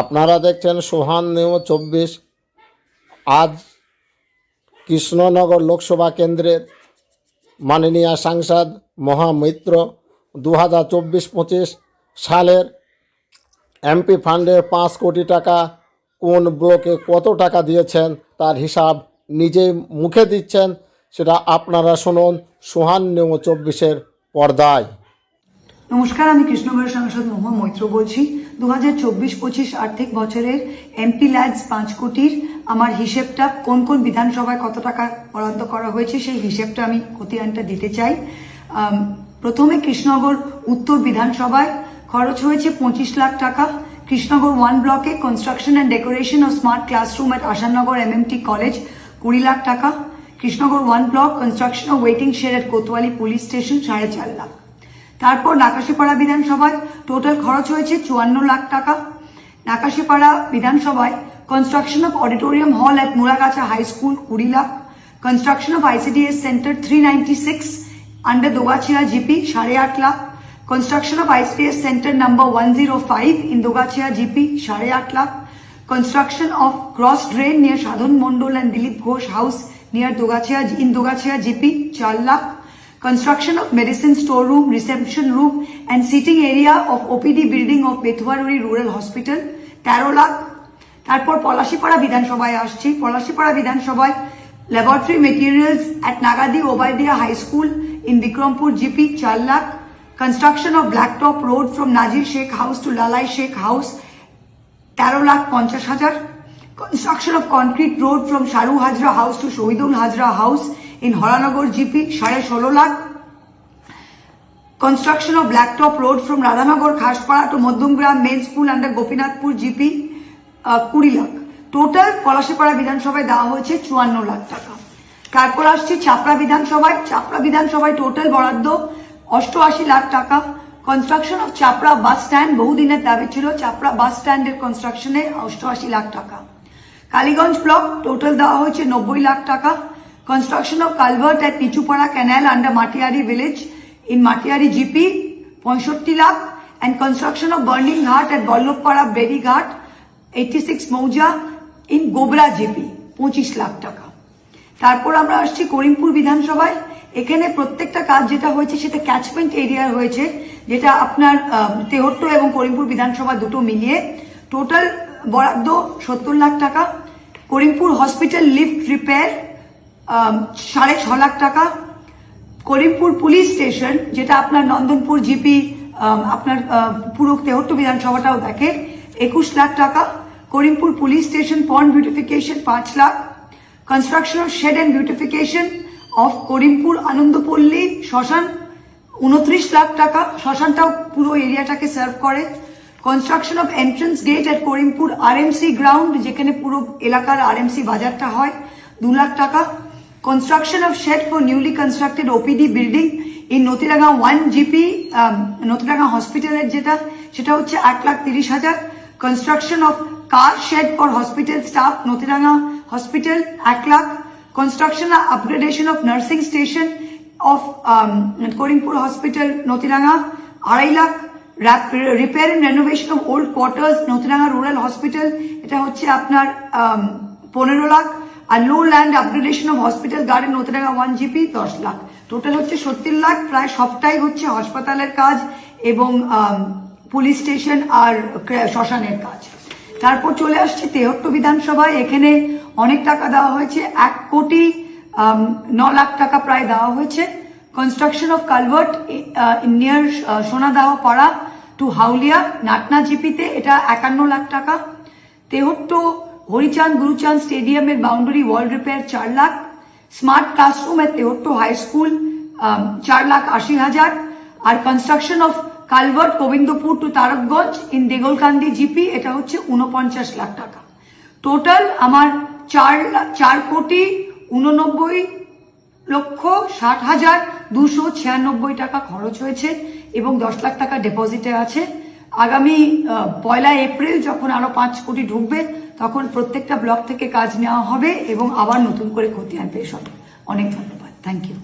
আপনারা দেখছেন সোহান নিউ চব্বিশ। আজ কৃষ্ণনগর লোকসভা কেন্দ্রের মাননীয় সাংসদ মহামিত্র দু হাজার চব্বিশ পঁচিশ সালের এমপি ফান্ডের পাঁচ কোটি টাকা কোন ব্লকে কত টাকা দিয়েছেন তার হিসাব নিজেই মুখে দিচ্ছেন, সেটা আপনারা শুনুন সোহান নিউ চব্বিশের পর্দায়। নমস্কার, আমি কৃষ্ণগড়ের সাংসদ মোহাম্মদ মৈত্র বলছি। দু হাজার চব্বিশ পঁচিশ আর্থিক বছরের এমপি ল্যাডস পাঁচ কোটির। আমার হিসেবটা কোন কোন বিধানসভায় কত টাকা বরাদ্দ করা হয়েছে সেই হিসেবটা আমি খতিয়ানটা দিতে চাই। প্রথমে কৃষ্ণনগর, উত্তর বিধানসভায় খরচ হয়েছে পঁচিশ লাখ টাকা। কৃষ্ণনগর ওয়ান ব্লকে construction and decoration O smart classroom at Ashanagar MMT college কুড়ি লাখ টাকা। Krishnanagar one block construction O waiting shed at Kotwali police station সাড়ে চার লাখ। তারপর নাকাশিপাড়া বিধানসভায় টোটাল খরচ হয়েছে চুয়ান্ন লাখ টাকা। নাকাশিপাড়া বিধানসভায় construction of auditorium hall at Muragachha high school কুড়ি lakh. Construction of ICDS centre three ninety six under Dogachhia GP সাড়ে আট lakh. Construction of ICDS centre number one zero five in Dogachhia GP সাড়ে আট lakh. construction of cross drain near Sadhun Mondol and Dilip Ghosh house near Dogachia in Dogachia GP 4 lakh construction of medicine storeroom, reception room, and seating area of OPD building of Bethuaruri rural hospital 13 lakh তারপর পলাশিপাড়া বিধানসভায় আসছি। পলাশিপাড়া বিধানসভায় laboratory materials at Nagadi Obaidia high school in Bikrampur GP চার lakh. Construction of blacktop road from Nazir Sheikh house to Lalai Sheikh house তেরো লাখ পঞ্চাশ হাজার। Construction of concrete road from Sharu Hazra house to Shahidul Hazra house in Haranagar GP সাড়ে ষোলো lakh. Construction of blacktop road from Radhanagar Khaspara to Madhyamgram main school under Gopinathpur GP কুড়ি lakh. Total Palashipara বিধানসভায় দেওয়া হয়েছে চুয়ান্ন লাখ টাকা। তারপর আসছি চাপড়া বিধানসভায় চাপড়া বিধানসভায় টোটাল বরাদ্দ অষ্টআশি লাখ টাকা। Construction of Chapra bus stand বহুদিনের দাবি ছিল। চাপড়া বাস স্ট্যান্ডের কনস্ট্রাকশনে অষ্টআশি লাখ টাকা। কালীগঞ্জ ব্লক টোটাল দেওয়া হয়েছে নব্বই লাখ টাকা। Of culvert at Nichupara canal under Matiari village in Matiari GP পঁয়ষট্টি lakh and construction of burning ghat at Ballavpara Beri ghat eighty six mouza in Gobra GP পঁচিশ লাখ টাকা। তারপর আমরা আসছি করিমপুর বিধানসভায়। এখানে প্রত্যেকটা কাজ যেটা হয়েছে সেটা ক্যাচমেন্ট এরিয়া হয়েছে, যেটা আপনার তেহট্ট এবং করিমপুর বিধানসভা দুটো মিলিয়ে। টোটাল বরাদ্দ সত্তর লাখ টাকা। করিমপুর হসপিটাল লিফট রিপেয়ার সাড়ে ছ লাখ টাকা করিমপুর পুলিশ স্টেশন, যেটা আপনার নন্দনপুর জিপি আপনার পুরো তেহট্ট বিধানসভাটাও দেখে, একুশ লাখ টাকা, Karimpur police station pond beautification পাঁচ lakh construction of shed and beautification of Karimpur Anandapalli shmashan, উনত্রিশ লাখ টাকা, শ্মশানটাও পুরো এরিয়াটাকে সার্ভ করে construction of entrance gate at Karimpur RMC ground যেখানে পুরো এলাকার আরএমসি বাজারটা হয়, দু লাখ টাকা construction of shed for newly constructed OPD building in Natiranga one GP Natiranga হসপিটালের যেটা, সেটা হচ্ছে এক লাখ তিরিশ হাজার। Construction of car shed for hospital staff Natiranga hospital এক lakh. Construction upgradation of nursing station of Karimpur hospital Natiranga আড়াই lakh. Repair and renovation of old quarters Natiranga rural hospital এটা হচ্ছে আপনার পনেরো লাখ। আর low land upgradation of hospital garden Natiranga one GP দশ lakh. Total হচ্ছে সত্তর লাখ, প্রায় সবটাই হচ্ছে হাসপাতালের কাজ এবং পুলিশ স্টেশন আর শ্মশানের কাজ। তারপর চলে আসছে তেহট্ট বিধানসভায়। এখানে অনেক টাকা দেওয়া হয়েছে। এক কোটি ন লাখ টাকা প্রায় দেওয়া হয়েছে। Construction of culvert near Sonadah para to Hauliya, Natna জিপিতে এটা একান্ন লাখ টাকা। তেহট্ট হরিচাঁদ গুরুচাঁদ স্টেডিয়ামের বাউন্ডারি ওয়াল রিপেয়ার চার লাখ স্মার্ট ক্লাসরুম এর তেহট্ট হাই স্কুল চার লাখ আশি হাজার, আর construction of culvert Gobindapur to Tarakganj in Deglakandi GP এটা হচ্ছে উনপঞ্চাশ লাখ টাকা। টোটাল আমার চার চার কোটি উননব্বই লক্ষ ষাট হাজার দুশো ছিয়ানব্বই টাকা খরচ হয়েছে এবং দশ লাখ টাকা ডিপোজিটে আছে। আগামী পয়লা এপ্রিল যখন আরও পাঁচ কোটি ঢুকবে, তখন প্রত্যেকটা ব্লক থেকে কাজ নেওয়া হবে এবং আবার নতুন করে খতিয়ান পেশ হবে। অনেক ধন্যবাদ। Thank you